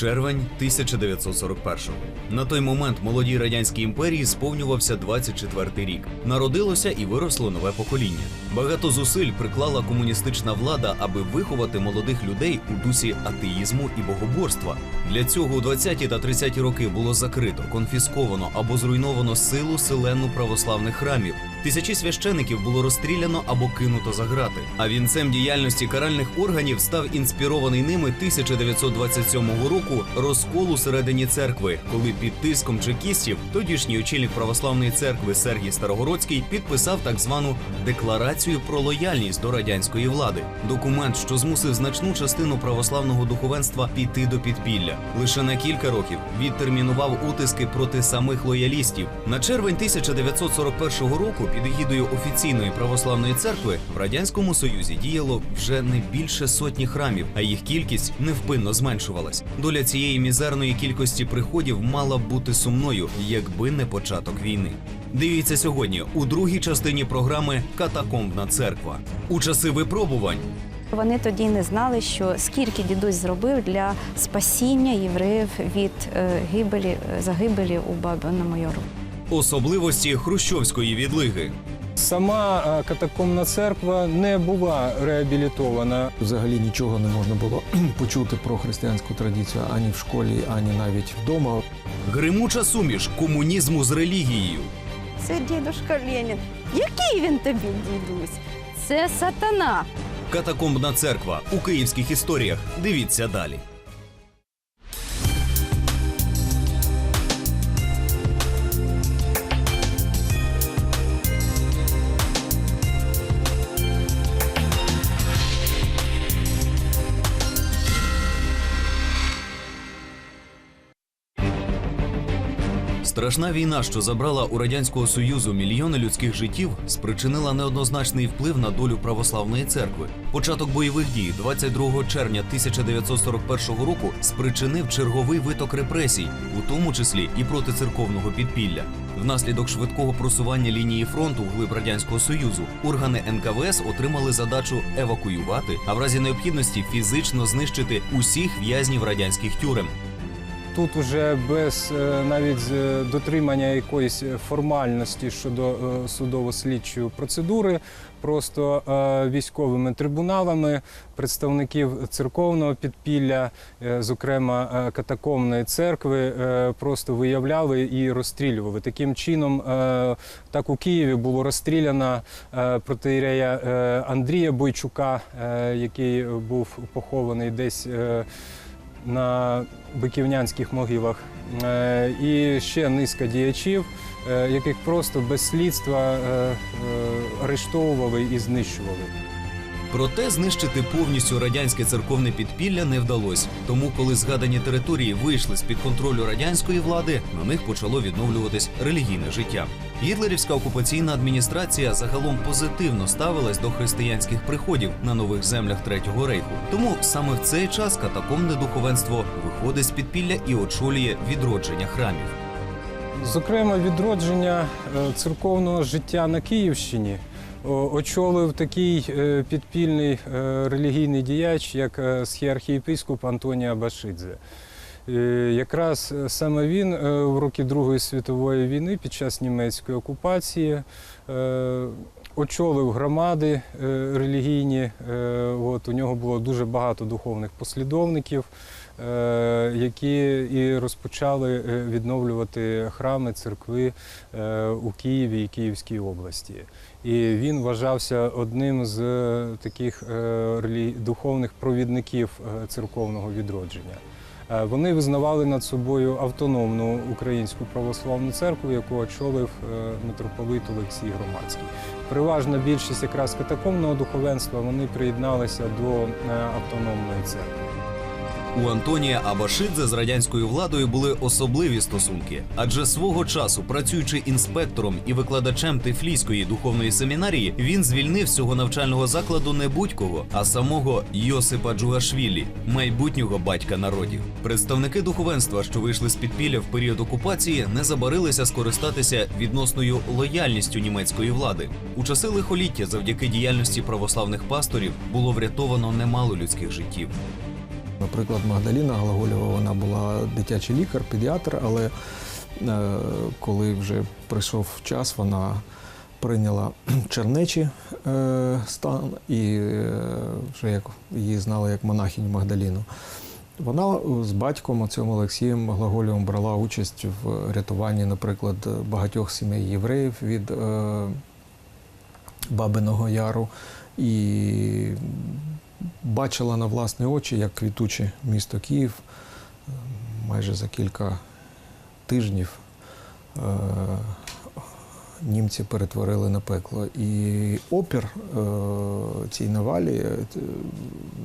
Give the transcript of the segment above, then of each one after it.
Червень 1941-го. На той момент молодій радянській імперії сповнювався 24-й рік. Народилося і виросло нове покоління. Багато зусиль приклала комуністична влада, аби виховати молодих людей у дусі атеїзму і богоборства. Для цього у 20-ті та 30-ті роки було закрито, конфісковано або зруйновано силу селену православних храмів. Тисячі священиків було розстріляно або кинуто за грати. А вінцем діяльності каральних органів став інспірований ними 1927 року розкол у середині церкви, коли під тиском чекістів тодішній очільник православної церкви Сергій Старогородський підписав так звану декларацію про лояльність до радянської влади. Документ, що змусив значну частину православного духовенства піти до підпілля. Лише на кілька років відтермінував утиски проти самих лоялістів. На червень 1941 року під егідою офіційної православної церкви в радянському союзі діяло вже не більше сотні храмів, а їх кількість невпинно зменшувалась. Доля цієї мізерної кількості приходів мала б бути сумною, якби не початок війни. Дивіться сьогодні у другій частині програми Катакомбна церква. У часи випробувань Вони тоді не знали, що скільки дідусь зробив для спасіння євреїв від е, гибелі е, загибелі у Бабина Майору. Особливості хрущовської відлиги. Сама е, катакомна церква не була реабілітована. Взагалі нічого не можна було почути про християнську традицію ані в школі, ані навіть вдома. Гримуча суміш комунізму з релігією. Це дідушка Ленін. Який він тобі, дідусь? Це сатана. Катакомбна церква у київських історіях. Дивіться далі. Страшна війна, що забрала у радянського союзу мільйони людських життів, спричинила неоднозначний вплив на долю православної церкви. Початок бойових дій 22 червня 1941 року спричинив черговий виток репресій, у тому числі і проти церковного підпілля. Внаслідок швидкого просування лінії фронту вглиб радянського союзу органи НКВС отримали задачу евакуювати, а в разі необхідності фізично знищити усіх в'язнів радянських тюрем. Тут уже без е, навіть е, дотримання якоїсь формальності щодо е, судово-слідчої процедури, просто військовими трибуналами представників церковного підпілля, зокрема катакомної церкви, просто виявляли і розстрілювали. Таким чином, так у Києві було розстріляно протиєрея е, Андрія Бойчука, який був похований десь. на биківнянських могилах Е, і ще низка діячів, е, яких просто без слідства е, арештовували і знищували. Проте знищити повністю радянське церковне підпілля не вдалося. Тому, коли згадані території вийшли з під контролю радянської влади, на них почало відновлюватись релігійне життя. Гітлерівська окупаційна адміністрація загалом позитивно ставилась до християнських приходів на нових землях Третього рейху. Тому саме в цей час катакомне духовенство виходить з підпілля і очолює відродження храмів. Зокрема, відродження е, церковного життя на Київщині очолив такий е, підпільний е, релігійний діяч, як е, схіархієпископ Антонія Башидзе. Якраз саме він в роки Другої світової війни під час німецької окупації очолив громади релігійні. От, у нього було дуже багато духовних послідовників, які і розпочали відновлювати храми, церкви у Києві і Київській області. І він вважався одним з е, таких е, духовних провідників е, церковного відродження. Вони визнавали над собою автономну українську православну церкву, яку очолив митрополит Олексій Громадський. Переважна більшість якраз катакомного духовенства вони приєдналися до автономної церкви. У Антонія Абашидзе з радянською владою були особливі стосунки, адже свого часу, працюючи інспектором і викладачем Тифлійської духовної семінарії, він звільнив цього навчального закладу не будь-кого, а самого Йосипа Джугашвілі, майбутнього батька народів. Представники духовенства, що вийшли з підпілля в період окупації, не забарилися скористатися відносною лояльністю німецької влади. У часи лихоліття, завдяки діяльності православних пасторів, було врятовано немало людських життів. Наприклад, Магдаліна Глаголєва, вона була дитячий лікар, педіатр, але е, коли вже прийшов час, вона прийняла чернечі е, стан і е, вже як її знали як монахиню Магдаліну. Вона з батьком отцем Олексієм Глаголєвим брала участь в рятуванні, наприклад, багатьох сімей євреїв від Бабиного Яру і бачила на власні очі, як квітуче місто Київ е, майже за кілька тижнів е, німці перетворили на пекло. І опір е, цій навалі, е,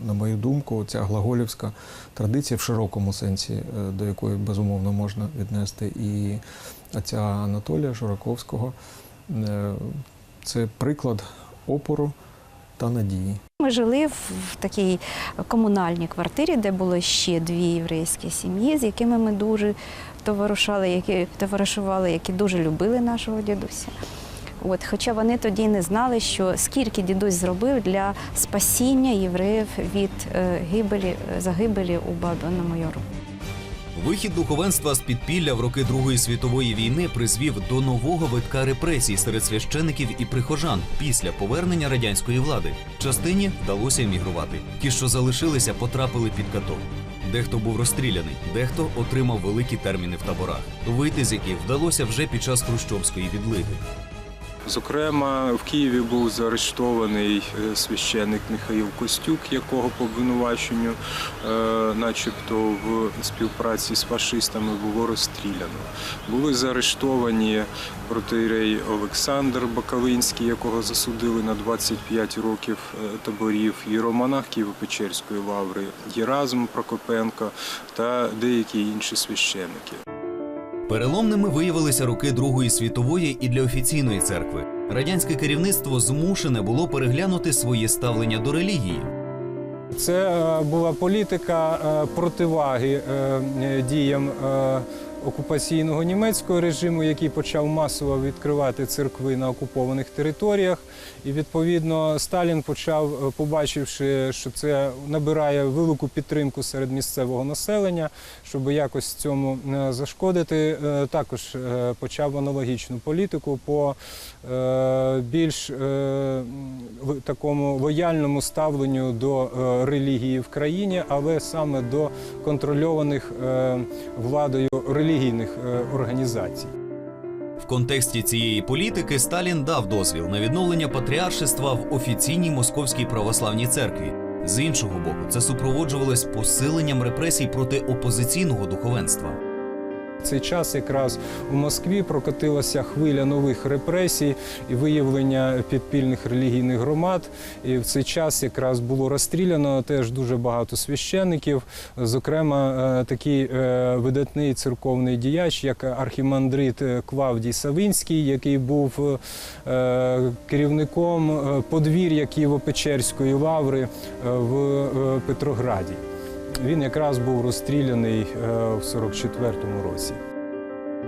на мою думку, ця глаголівська традиція в широкому сенсі, е, до якої безумовно можна віднести і отця Анатолія Жураковського, це приклад опору та надії. Ми жили в, такій комунальній квартирі, де було ще дві єврейські сім'ї, з якими ми дуже товаришували, які товаришували, які дуже любили нашого дідуся. От, хоча вони тоді не знали, що скільки дідусь зробив для спасіння євреїв від е, гибелі, загибелі у Бабиному Яру. Вихід духовенства з підпілля в роки Другої світової війни призвів до нового витка репресій серед священиків і прихожан після повернення радянської влади. Частині вдалося емігрувати. Ті, що залишилися, потрапили під каток. Дехто був розстріляний, дехто отримав великі терміни в таборах, вийти з яких вдалося вже під час хрущовської відлиги. Зокрема, в Києві був заарештований е, священник Михаїл Костюк, якого по обвинуваченню, е, начебто, в співпраці з фашистами було розстріляно. Були заарештовані протиєрей Олександр Бакалинський, якого засудили на 25 років е, таборів, єромонах Києво-Печерської лаври, Єразм Прокопенко та деякі інші священники. Переломними виявилися роки Другої світової і для офіційної церкви. Радянське керівництво змушене було переглянути своє ставлення до релігії. Це е, була політика е, противаги е, діям окупаційного німецького режиму, який почав масово відкривати церкви на окупованих територіях. І відповідно Сталін почав, е, побачивши, що це набирає велику підтримку серед місцевого населення, щоб якось цьому е, зашкодити, е, також почав аналогічну політику по більш такому лояльному ставленню до релігії в країні, але саме до контрольованих владою релігійних е, організацій. В контексті цієї політики Сталін дав дозвіл на відновлення патріаршества в офіційній московській православній церкві. З іншого боку, це супроводжувалось посиленням репресій проти опозиційного духовенства. Цей час якраз у Москві прокотилася хвиля нових репресій і виявлення підпільних релігійних громад. І в цей час якраз було розстріляно теж дуже багато священників. Зокрема, е, такий е, видатний церковний діяч, як архімандрит е, Клавдій Савинський, який був керівником подвір'я Києво-Печерської лаври в Петрограді. Він якраз був розстріляний е, в 44-му році.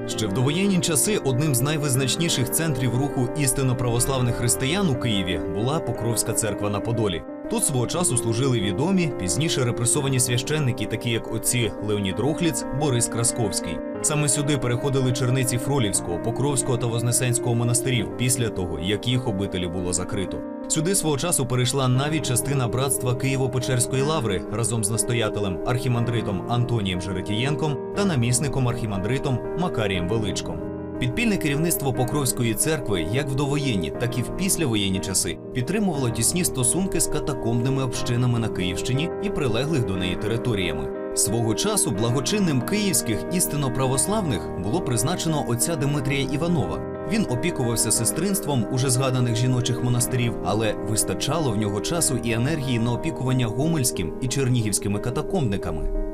Ще в довоєнні часи одним з найвизначніших центрів руху істинно православних християн у Києві була Покровська церква на Подолі. Тут свого часу служили відомі, пізніше репресовані священники, такі як отці Леонід Рохліц, Борис Красковський. Саме сюди переходили черниці Фролівського, Покровського та Вознесенського монастирів після того, як їх обителі було закрито. Сюди свого часу перейшла навіть частина братства Києво-Печерської лаври разом з настоятелем архімандритом Антонієм Жеретієнком та намісником архімандритом Макарієм Величком. Підпільне керівництво Покровської церкви, як в довоєнні, так і в післявоєнні часи, підтримувало тісні стосунки з катакомбними общинами на Київщині і прилеглих до неї територіями. Свого часу благочинним київських істинно православних було призначено отця Дмитрія Іванова. Він опікувався сестринством уже згаданих жіночих монастирів, але вистачало в нього часу і енергії на опікування гомельським і чернігівськими катакомбниками.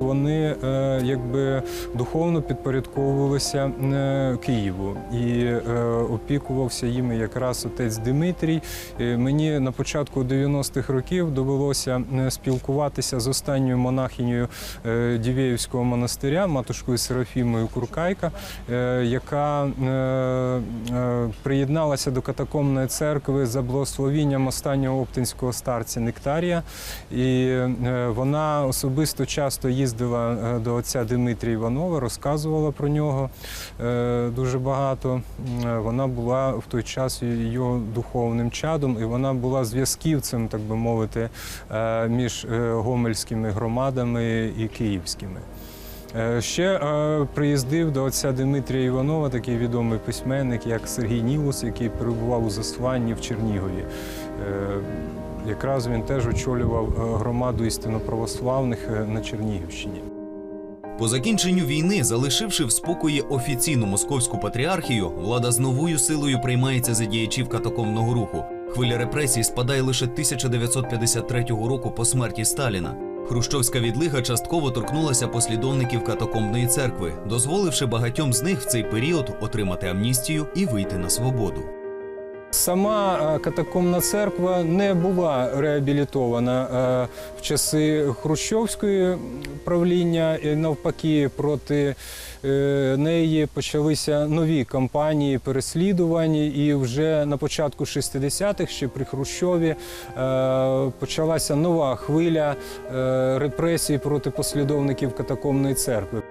Вони е, якби духовно підпорядковувалися е, Києву і е, опікувався їми якраз отець Дмитрій. Е, мені на початку 90-х років довелося спілкуватися з останньою монахинею Дівєївського монастиря, матушкою Серафімою Куркайка, яка приєдналася до катакомної церкви за благословінням останнього оптинського старця Нектарія. І вона особисто часто їздила е, до отця Дмитрія Іванова, розказувала про нього е, дуже багато. Е, Вона була в той час його духовним чадом, і вона була зв'язківцем, так би мовити, між гомельськими громадами і київськими. Ще приїздив до отця Дмитрія Іванова такий відомий письменник, як Сергій Нілус, який перебував у засланні в Чернігові. Якраз він теж очолював е, громаду істинно-православних е, на Чернігівщині. По закінченню війни, залишивши в спокої офіційну московську патріархію, влада з новою силою приймається за діячів катакомного руху. Хвиля репресій спадає лише 1953 року по смерті Сталіна. Хрущовська відлига частково торкнулася послідовників катакомбної церкви, дозволивши багатьом з них в цей період отримати амністію і вийти на свободу. Сама е, катакомна церква не була реабілітована е, в часи Хрущовської правління. І навпаки, проти е, неї почалися нові кампанії переслідувань. І вже на початку 60-х, ще при Хрущові, почалася нова хвиля репресій проти послідовників катакомної церкви.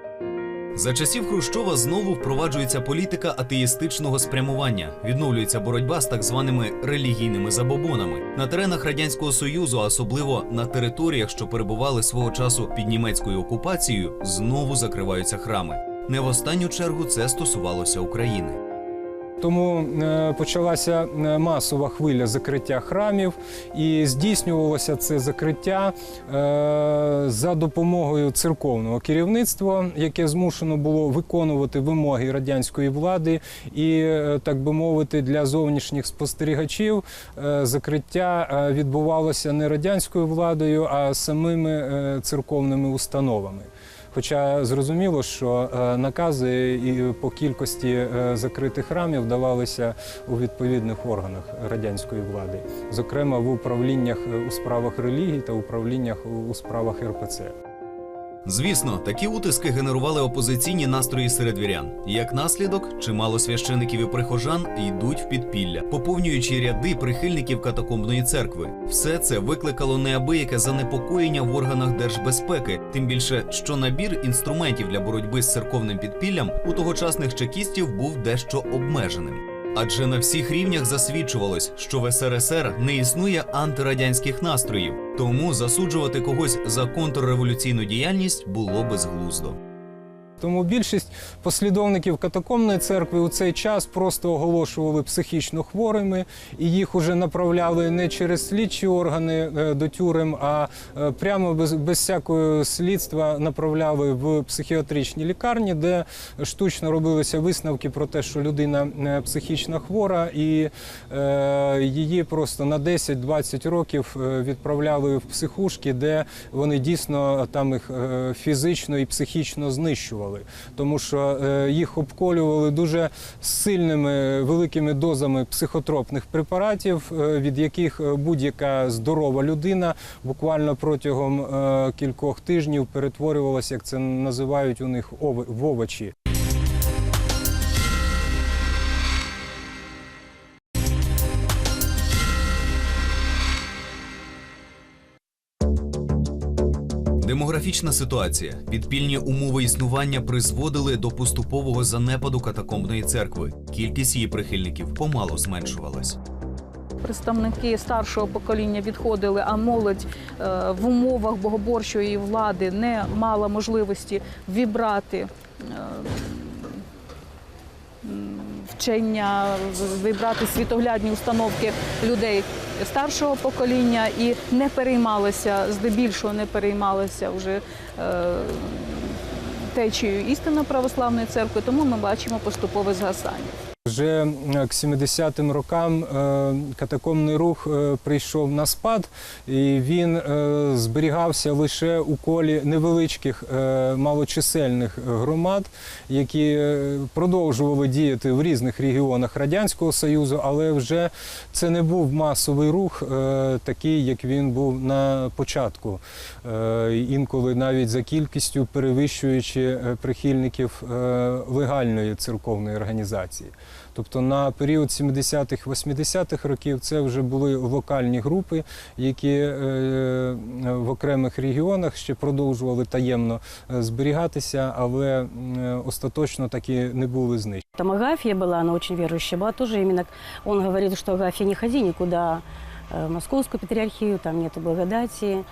За часів Хрущова знову впроваджується політика атеїстичного спрямування, відновлюється боротьба з так званими релігійними забобонами на теренах радянського союзу, особливо на територіях, що перебували свого часу під німецькою окупацією, знову закриваються храми. Не в останню чергу це стосувалося України. Тому е, почалася е, масова хвиля закриття храмів, і здійснювалося це закриття е, за допомогою церковного керівництва, яке змушено було виконувати вимоги радянської влади, і так би мовити, для зовнішніх спостерігачів закриття відбувалося не радянською владою, а самими церковними установами. Хоча зрозуміло, що е, накази і по кількості е, закритих храмів давалися у відповідних органах радянської влади, зокрема в управліннях е, у справах релігії та управліннях у справах РПЦ. Звісно, такі утиски генерували опозиційні настрої серед вірян. Як наслідок, чимало священиків і прихожан йдуть в підпілля, поповнюючи ряди прихильників катакомбної церкви. Все це викликало неабияке занепокоєння в органах держбезпеки, тим більше, що набір інструментів для боротьби з церковним підпіллям у тогочасних чекістів був дещо обмеженим. Адже на всіх рівнях засвідчувалось, що в СРСР не існує антирадянських настроїв, тому засуджувати когось за контрреволюційну діяльність було безглуздо. Тому більшість послідовників катакомної церкви у цей час просто оголошували психічно хворими, і їх уже направляли не через слідчі органи е, до тюрем, а е, прямо без, без всякого слідства направляли в психіатричні лікарні, де штучно робилися висновки про те, що людина е, психічно хвора, і е, її просто на 10-20 років відправляли в психушки, де вони дійсно там їх фізично і психічно знищували, тому що е, їх обколювали дуже сильними великими дозами психотропних препаратів, е, від яких е, будь-яка здорова людина буквально протягом кількох тижнів перетворювалася, як це називають у них в овочі. Демографічна ситуація, підпільні умови існування призводили до поступового занепаду катакомбної церкви. Кількість її прихильників помало зменшувалась. Представники старшого покоління відходили, а молодь е, в умовах богоборчої влади не мала можливості вібрати е, вчення, вибрати світоглядні установки людей старшого покоління і не переймалися, здебільшого не переймалися вже е, течією істинно православної церкви, тому ми бачимо поступове згасання. Вже к 70-м рокам е, катакомний рух е, прийшов на спад, і він е, зберігався лише у колі невеличких е, малочисельних громад, які е, продовжували діяти в різних регіонах Радянського Союзу, але вже це не був масовий рух, е, такий, як він був на початку. Е, Інколи навіть за кількістю перевищуючи е, прихильників е, легальної церковної організації. Тобто на період 70-х, 80-х років це вже були локальні групи, які е, в окремих регіонах ще продовжували таємно е, зберігатися, але м, остаточно таки не були знищені. Там Агафья была, она очень верующая была, тоже именно он говорил, что Агафья не ходи никуда э, в московскую патриархию, там нету благодати,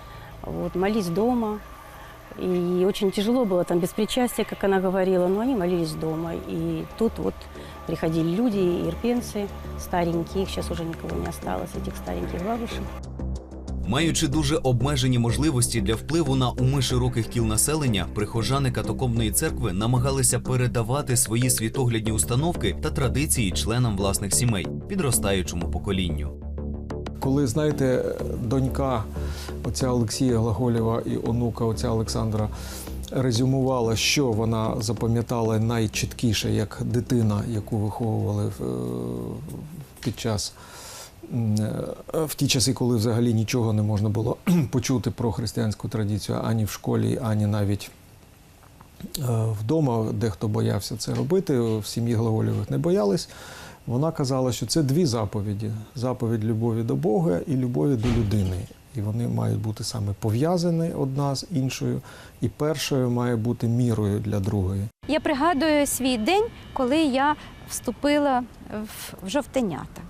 вот, молись дома. И очень тяжело было там без причастия, как она говорила, но они молились дома. И тут вот приходили люди, ирпенцы, старенькие, их сейчас уже никого не осталось, этих стареньких бабушек. Маючи дуже обмежені можливості для впливу на уми широких кіл населення, прихожани катакомної церкви намагалися передавати свої світоглядні установки та традиції членам власних сімей, підростаючому поколінню. Коли знаєте, донька отця Олексія Глаголєва і онука отця Олександра резюмувала, що вона запам'ятала найчіткіше як дитина, яку виховували е, під час е, в ті часи, коли взагалі нічого не можна було почути про християнську традицію ані в школі, ані навіть е, вдома, дехто боявся це робити, в сім'ї Глаголєвих не боялись. Вона казала, що це дві заповіді: заповідь любові до Бога і любові до людини. І вони мають бути саме пов'язані одна з іншою, і першою має бути мірою для другої. Я пригадую свій день, коли я вступила в, жовтенята.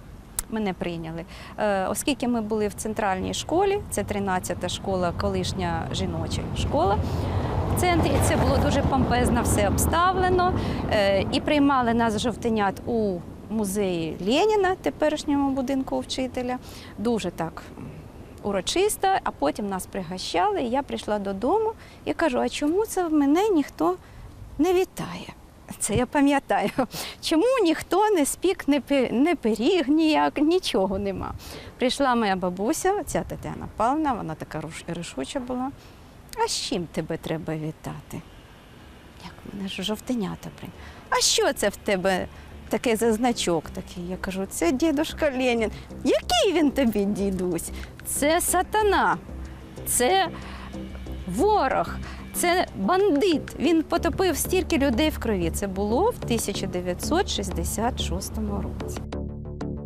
Мене прийняли. Е, оскільки ми були в центральній школі, це 13-та школа, колишня жіноча школа. В центрі це було дуже помпезно, все обставлено. Е, і приймали нас жовтенят у музеї Леніна, теперішньому будинку вчителя. Дуже так урочисто, а потім нас пригощали. І я прийшла додому і кажу: а чому це в мене ніхто не вітає. Це я пам'ятаю. Чому ніхто не спік, не, пиріг ніяк, нічого нема. Прийшла моя бабуся, ця Тетяна Павловна, вона така рішуча була. А з чим тебе треба вітати? Як мене ж жовтенята при. А що це в тебе таке за значок такий? Я кажу, це дідушка Ленін. Який він тобі, дідусь? Це сатана, це ворог. Це бандит. Він потопив стільки людей в крові. Це було в 1966 році.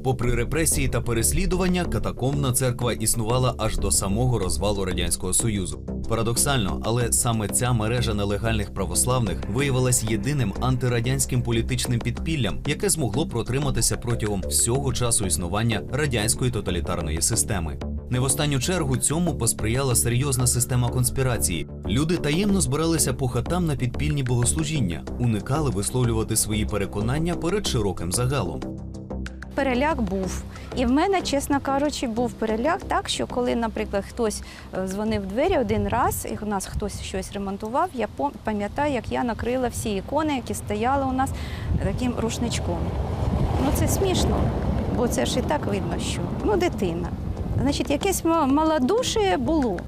Попри репресії та переслідування, катакомна церква існувала аж до самого розвалу радянського союзу. Парадоксально, але саме ця мережа нелегальних православних виявилась єдиним антирадянським політичним підпіллям, яке змогло протриматися протягом всього часу існування радянської тоталітарної системи. Не в останню чергу цьому посприяла серйозна система конспірації. Люди таємно збиралися по хатам на підпільні богослужіння, уникали висловлювати свої переконання перед широким загалом. Переляк був. І в мене, чесно кажучи, був переляк так, що коли, наприклад, хтось е, дзвонив в двері один раз, і у нас хтось щось ремонтував, я пам'ятаю, як я накрила всі ікони, які стояли у нас таким рушничком. Ну це смішно, бо це ж і так видно, що ну дитина. Значить, якесь ма- малодушие було.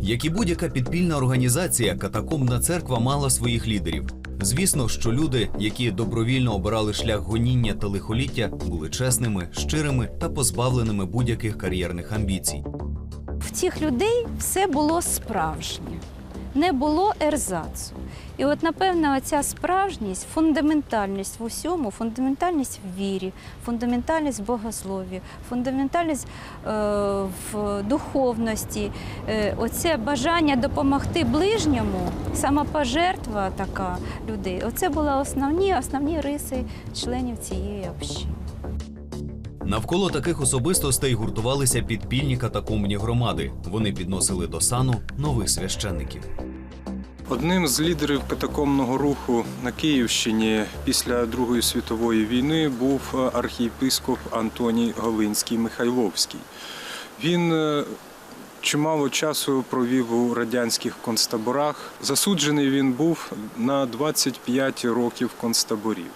Як і будь-яка підпільна організація, катакомна церква мала своїх лідерів. Звісно, що люди, які добровільно обирали шлях гоніння та лихоліття, були чесними, щирими та позбавленими будь-яких кар'єрних амбіцій. в цих людей все було справжнє, не було ерзацу. І от, напевно, оця справжність, фундаментальність в усьому, фундаментальність в вірі, фундаментальність в богослові, фундаментальність е, в духовності, е, оце бажання допомогти ближньому, самопожертва така людей. Оце були основні, основні риси членів цієї общини. Навколо таких особистостей гуртувалися підпільні катакомні громади. Вони підносили до сану нових священників. Одним з лідерів катакомного руху на Київщині після Другої світової війни був е, архієпископ Антоній Голинський Михайловський. Він е, чимало часу провів у радянських концтаборах. Засуджений він був на 25 років концтаборів.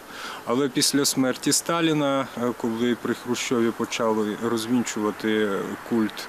Але після смерті Сталіна, е, коли при Хрущові почали розвінчувати культ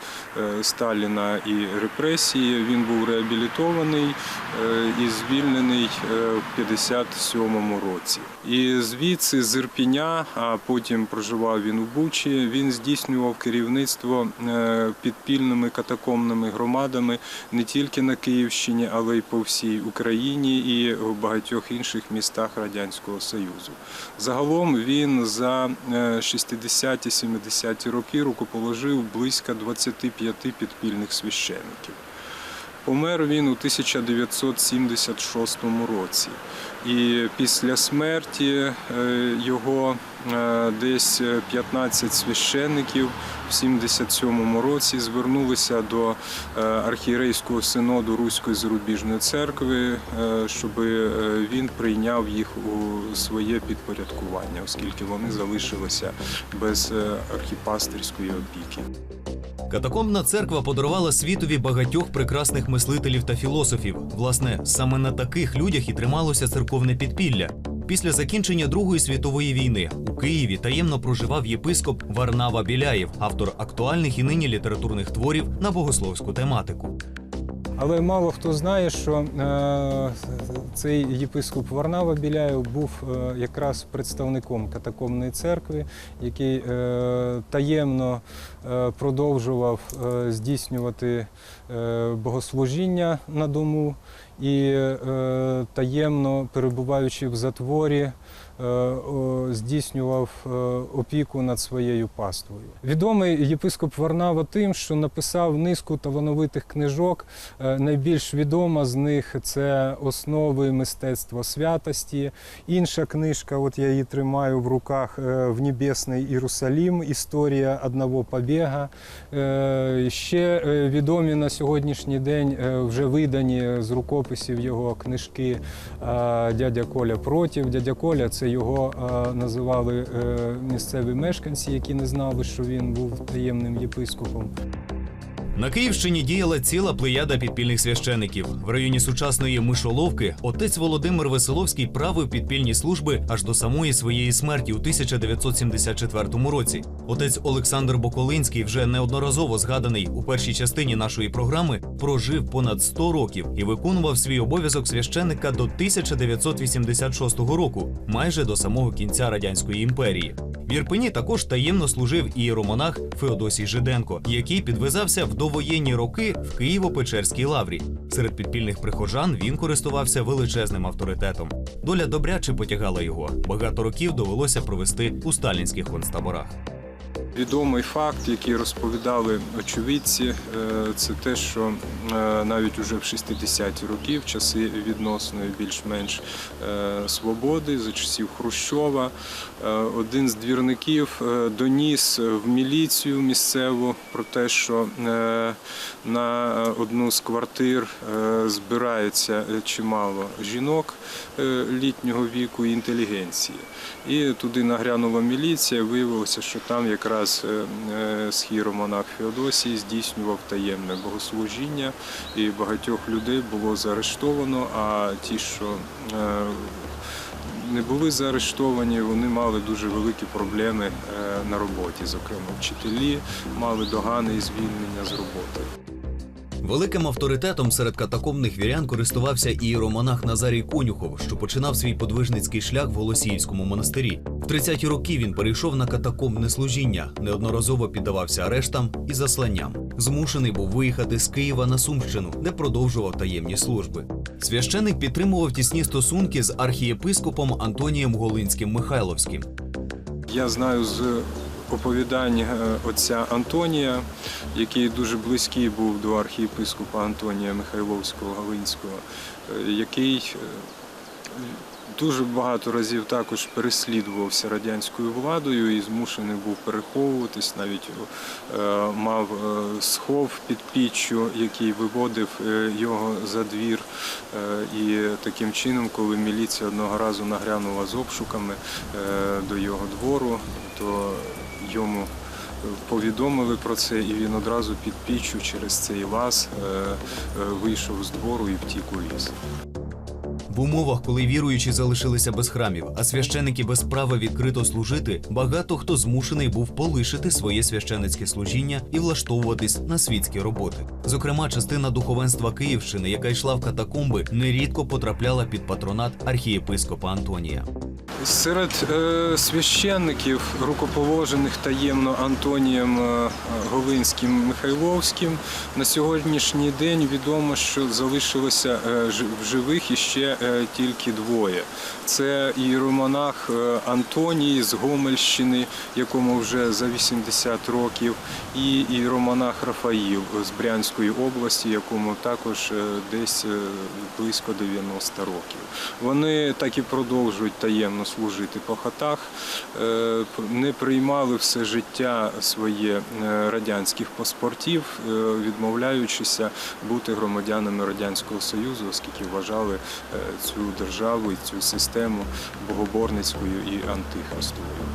Сталіна і репресії, він був реабілітований е, і звільнений е, в 57-му році. І звідси з Ірпіня, а потім проживав він у Бучі. Він здійснював керівництво е, підпільними катакомними громадами не тільки на Київщині, але й по всій Україні і в багатьох інших містах Радянського Союзу. Загалом він за е, 60-70 роки рукоположив близько 25 підпільних священників. Помер він у 1976 році. І після смерті е, його десь 15 священників в 77 році звернулися до е, архієрейського синоду Руської зарубіжної церкви, е, щоб він прийняв їх у своє підпорядкування, оскільки вони залишилися без е, архіпастерської опіки. Катакомбна церква подарувала світові багатьох прекрасних мислителів та філософів. Власне, саме на таких людях і трималося церковне підпілля. Після закінчення Другої світової війни у Києві таємно проживав єпископ Варнава Біляєв, автор актуальних і нині літературних творів на богословську тематику. Але мало хто знає, що е, цей єпископ Варнава Біляєв був е, якраз представником катакомної церкви, який е, таємно продовжував здійснювати богослужіння на дому і таємно перебуваючи в затворі. Е, Здійснював е, опіку над своєю паствою. Відомий єпископ Варнава тим, що написав низку талановитих книжок. Е, Найбільш відома з них це основи мистецтва святості. Інша книжка, от я її тримаю в руках в Небесний Єрусалім. Історія одного побіга. Ще відомі на сьогоднішній день вже видані з рукописів його книжки Дядя Коля против. Дядя Коля це його е, називали е, місцеві мешканці, які не знали, що він був таємним єпископом. На Київщині діяла ціла плеяда підпільних священиків. В районі сучасної Мишоловки отець Володимир Веселовський правив підпільні служби аж до самої своєї смерті у 1974 році. Отець Олександр Боколинський, вже неодноразово згаданий у першій частині нашої програми, прожив понад 100 років і виконував свій обов'язок священника до 1986 року, майже до самого кінця радянської імперії. В Ірпені також таємно служив і іеромонах Феодосій Жиденко, який підвизався в довоєнні роки в Києво-Печерській лаврі. Серед підпільних прихожан він користувався величезним авторитетом. Доля добряче потягала його. Багато років довелося провести у сталінських концтаборах. Відомий факт, який розповідали очевидці, е, це те, що е, навіть уже в 60-ті роки, в часи відносної більш-менш е, свободи, за часів Хрущова, один з двірників доніс в міліцію місцеву про те, що на одну з квартир збирається чимало жінок літнього віку і інтелігенції. І туди нагрянула міліція. Виявилося, що там якраз е, е, схіромонах Феодосій здійснював таємне богослужіння, і багатьох людей було заарештовано. А ті, що е, не були заарештовані, вони мали дуже великі проблеми на роботі. Зокрема, вчителі мали догани і звільнення з роботи. Великим авторитетом серед катакомних вірян користувався і іеромонах Назарій Конюхов, що починав свій подвижницький шлях в Голосіївському монастирі. В 30-ті роки він перейшов на катакомне служіння, неодноразово піддавався арештам і засланням. Змушений був виїхати з Києва на Сумщину, де продовжував таємні служби. Священик підтримував тісні стосунки з архієпископом Антонієм Голинським Михайловським. Я знаю з оповідань е, отця Антонія, який дуже близький був до архієпископа Антонія Михайловського Галинського, е, який е, дуже багато разів також переслідувався радянською владою і змушений був переховуватись, навіть мав схов під піччю, який виводив його за двір. І таким чином, коли міліція одного разу нагрянула з обшуками до його двору, то йому повідомили про це, і він одразу під піччю через цей лаз е, е, вийшов з двору і втік у ліс. В умовах, коли віруючі залишилися без храмів, а священики без права відкрито служити, багато хто змушений був полишити своє священицьке служіння і влаштовуватись на світські роботи. Зокрема, частина духовенства Київщини, яка йшла в катакомби, нерідко потрапляла під патронат архієпископа Антонія. Серед е, священників, рукоположених таємно Антонієм е, Голинським Михайловським, на сьогоднішній день відомо, що залишилося е, в живих іще е, тільки двоє. Це іеромонах е, Антоній з Гомельщини, якому вже за 80 років, і іеромонах Рафаїл з Брянської області, якому також е, десь е, близько 90 років. Вони так і продовжують таємно служити по хатах, е, не приймали все життя своє е, радянських паспортів, е, відмовляючися бути громадянами Радянського Союзу, оскільки вважали е, цю державу і цю систему богоборницькою і антихристовою.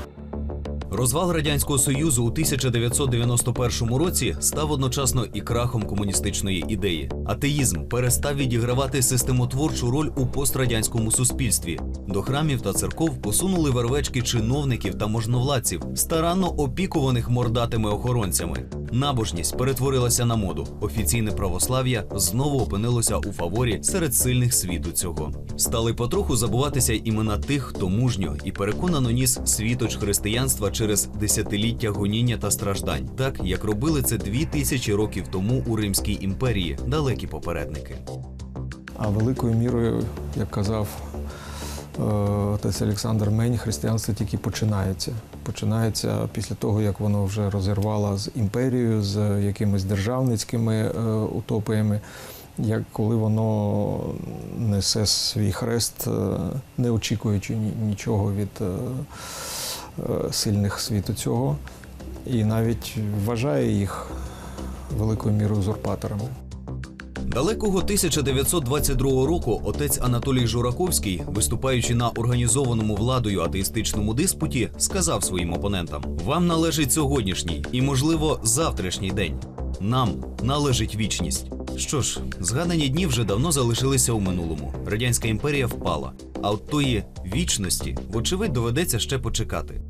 Розвал радянського союзу у 1991 році став одночасно і крахом комуністичної ідеї. Атеїзм перестав відігравати системотворчу роль у пострадянському суспільстві. До храмів та церков посунули вервечки чиновників та можновладців, старанно опікуваних мордатими охоронцями. Набожність перетворилася на моду. Офіційне православ'я знову опинилося у фаворі серед сильних світу цього. Стали потроху забуватися імена тих, хто мужньо і переконано ніс світоч християнства через десятиліття гоніння та страждань, так як робили це дві тисячі років тому у Римській імперії, далекі попередники. А великою мірою, як казав отець Олександр Мень, християнство тільки починається. Починається після того, як воно вже розірвало з імперією, з якимись державницькими е, утопіями, як коли воно несе свій хрест, е, не очікуючи нічого від е, е, сильних світу цього, і навіть вважає їх великою мірою узурпаторами. Далекого 1922 року отець Анатолій Жураковський, виступаючи на організованому владою атеїстичному диспуті, сказав своїм опонентам: вам належить сьогоднішній і, можливо, завтрашній день. Нам належить вічність. Що ж, згадані дні вже давно залишилися у минулому. Радянська імперія впала. А от тої вічності, вочевидь, доведеться ще почекати.